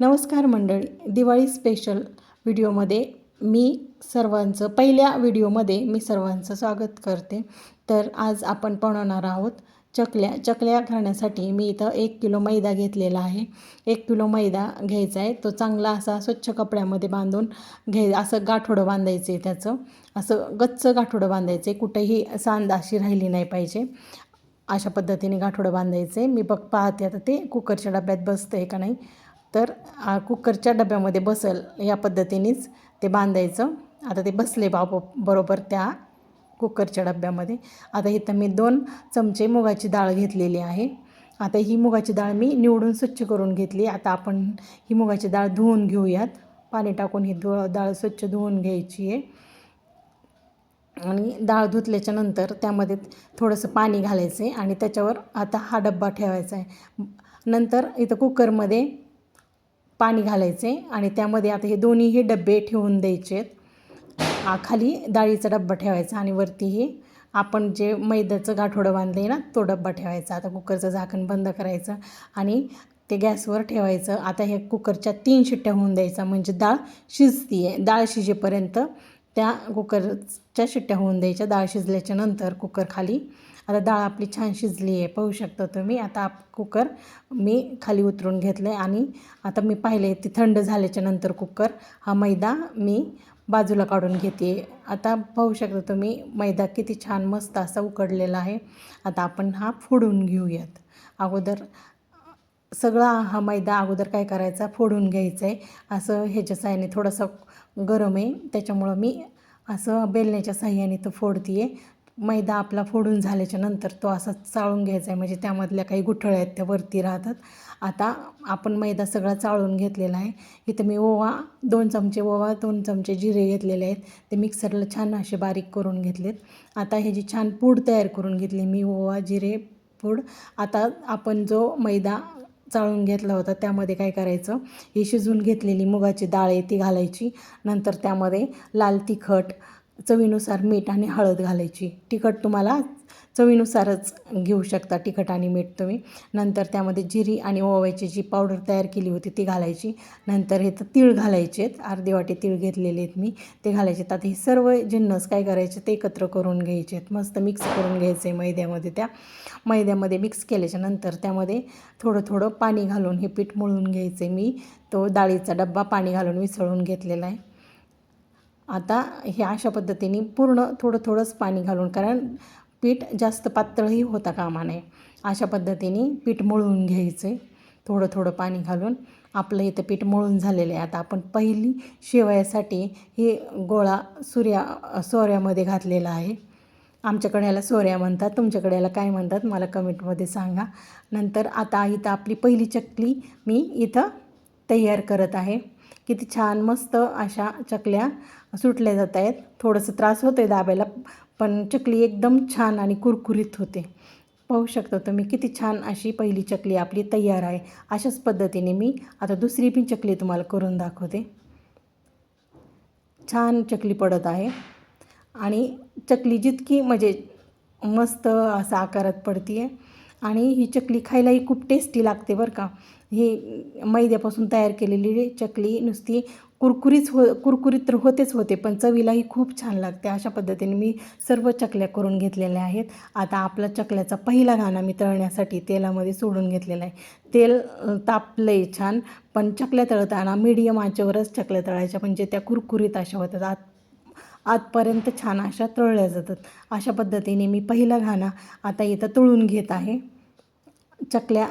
नमस्कार मंडळी. दिवाळी स्पेशल व्हिडिओमध्ये मी सर्वांचं पहिल्या व्हिडिओमध्ये मी सर्वांचं स्वागत करते. तर आज आपण बनवणार आहोत चकल्या. चकल्या करण्यासाठी मी इथं एक किलो मैदा घेतलेला आहे. एक किलो मैदा घ्यायचा आहे. तो चांगला असा स्वच्छ कपड्यामध्ये बांधून घे असं गाठोडं बांधायचं आहे त्याचं. असं गच्च गाठोडं बांधायचं आहे. कुठेही सांद अशी राहिली नाही पाहिजे. अशा पद्धतीने गाठोडं बांधायचं आहे. मी बघ पाहते आता ते कुकरच्या डब्यात बसतं आहे का नाही. तर कुकरच्या डब्यामध्ये बसल या पद्धतीनेच ते बांधायचं. आता ते बसले बाप बरोबर त्या कुकरच्या डब्यामध्ये. आता इथं मी दोन चमचे मुगाची डाळ घेतलेली आहे. आता ही मुगाची डाळ मी निवडून स्वच्छ करून घेतली. आता आपण ही मुगाची डाळ धुवून घेऊयात. पाणी टाकून ही धु डाळ स्वच्छ धुवून घ्यायची आहे. आणि डाळ धुतल्याच्या नंतर त्यामध्ये थोडंसं पाणी घालायचं आहे आणि त्याच्यावर आता हा डब्बा ठेवायचा आहे. नंतर इथं कुकरमध्ये पाणी घालायचे आणि त्यामध्ये आता हे दोन्हीही डबे ठेवून द्यायचे आहेत खाली डाळीचा डब्बा ठेवायचा आणि वरतीही आपण जे मैद्याचं गाठोडं बांधलं आहे ना तो डब्बा ठेवायचा. आता कुकरचं झाकण बंद करायचं आणि ते गॅसवर ठेवायचं. आता हे कुकरच्या तीन शिट्ट्या होऊन द्यायचा. म्हणजे डाळ शिजती आहे डाळ शिजेपर्यंत त्या कुकरच्या शिट्ट्या होऊन द्यायच्या डाळ शिजल्याच्या नंतर कुकर खाली. आता डाळ आपली छान शिजली आहे पाहू शकता तुम्ही. आता आप कुकर मी खाली उतरून घेतलं आहे आणि आता मी पाहिले ती थंड झाल्याच्यानंतर कुकर. हा मैदा मी बाजूला काढून घेते. आता पाहू शकता तुम्ही मैदा किती छान मस्त असा उकडलेला आहे. आता आपण हा फोडून घेऊयात. अगोदर सगळा हा मैदा अगोदर काय करायचा? फोडून घ्यायचा आहे असं ह्याच्या साह्याने थोडंसं गरम आहे. त्याच्यामुळं मी असं बेलण्याच्या साह्याने तो फोडते आहे मैदा आपला फोडून झाल्याच्यानंतर तो असा चाळून घ्यायचा आहे म्हणजे त्यामधल्या काही गुठळ्या आहेत त्या वरती राहतात. आता आपण मैदा सगळा चाळून घेतलेला आहे. इथं मी ओवा दोन चमचे ओवा दोन चमचे जिरे घेतलेले आहेत. ते मिक्सरला छान असे बारीक करून घेतलेत. आता ह्याची छान पूड तयार करून घेतली मी ओवा जिरे पूड. आता आपण जो मैदा चाळून घेतला होता. त्यामध्ये काय करायचं? ही शिजवून घेतलेली मुगाची डाळ आहे ती घालायची. नंतर त्यामध्ये लाल तिखट चवीनुसार मीठ आणि हळद घालायची. तिखट तुम्हाला चवीनुसारच घेऊ शकता तिखट आणि मीठ तुम्ही. नंतर त्यामध्ये जिरी आणि ओव्याची जी पावडर तयार केली होती ती घालायची. नंतर हे तर तीळ घालायचे आहेत. अर्धी वाटी तीळ घेतलेले आहेत मी. ते घालायचे आता हे सर्व जिन्नस काय करायचे ते एकत्र करून घ्यायचे आहेत. मस्त मिक्स करून घ्यायचे मैद्यामध्ये त्या. मैद्यामध्ये मिक्स केल्याच्यानंतर त्यामध्ये थोडं थोडं पाणी घालून हे पीठ मळून घ्यायचे मी. तो डाळीचा डब्बा पाणी घालून मिसळून घेतलेला आहे. आता हे अशा पद्धतीने पूर्ण थोडं थोडंच पाणी घालून कारण पीठ जास्त पातळही होता कामा नये अशा पद्धतीने पीठ मळून घ्यायचं आहे थोडं थोडं पाणी घालून. आपलं इथं पीठ मळून झालेलं आहे. आता आपण पहिली शेवयासाठी हे गोळा सूर्या सोऱ्यामध्ये घातलेला आहे. आमच्याकडे याला सोऱ्या म्हणतात. तुमच्याकडे याला काय म्हणतात मला कमेंटमध्ये सांगा. नंतर आता इथं आपली पहिली चकली मी इथं तयार करत आहे. किती छान मस्त अशा चकल्या सुटल्या जात आहेत. थोडंसं त्रास होतो आहे दाबायला पण चकली एकदम छान आणि कुरकुरीत होते. पाहू शकता तुम्ही किती छान अशी पहिली चकली आपली तयार आहे. अशाच पद्धतीने मी आता दुसरी पण चकली तुम्हाला करून दाखवते. छान चकली पडत आहे. आणि चकली जितकी म्हणजे मस्त असं आकारात पडते आहे आणि ही चकली खायलाही खूप टेस्टी लागते बरं का. ही मैद्यापासून तयार केलेली चकली नुसती कुरकुरीच हो कुरकुरीत तर होतेच होते पण चवीलाही खूप छान लागते. अशा पद्धतीने मी सर्व चकल्या करून घेतलेल्या आहेत. आता आपला चकल्याचा पहिला घाणा मी तळण्यासाठी तेलामध्ये सोडून घेतलेला आहे. तेल तापलं आहे छान पण चकल्या तळताना मीडियम आचेवरच चकल्या तळायच्या म्हणजे त्या कुरकुरीत अशा होतात. आत आतपर्यंत छान अशा तळल्या जातात. अशा पद्धतीने मी पहिला घाणा आता इथं तळून घेत आहे. चकल्या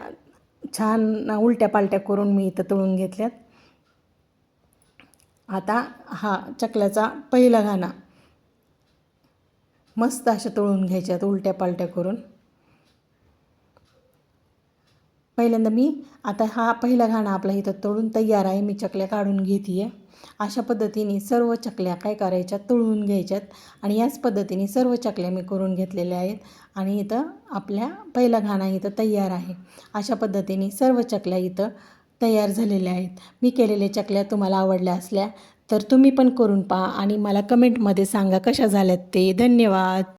छान उलट्या पालट्या करून मी इथं तळून घेतल्यात. आता हा चकल्याचा पहिला घाणा. मस्त अशा तळून घ्यायच्यात उलट्या पालट्या करून. पहिल्यांदा मी आता हा पहिला घाणा आपला इथं तळून तयार आहे मी चकल्या काढून घेते आहे अशा पद्धतीने सर्व चकल्या काय करायच्या? तळून घ्यायच्यात. आणि याच पद्धतीने सर्व चकल्या मी करून घेतलेल्या आहेत. आणि इथं आपल्या पहिला घाणा इथं तयार आहे. अशा पद्धतीने सर्व चकल्या इथं तयार झालेल्या आहेत. मी केलेल्या चकल्या तुम्हाला आवडल्या असल्या तर तुम्ही पण करून पहा आणि मला कमेंटमध्ये सांगा कशा झाल्यात ते. धन्यवाद.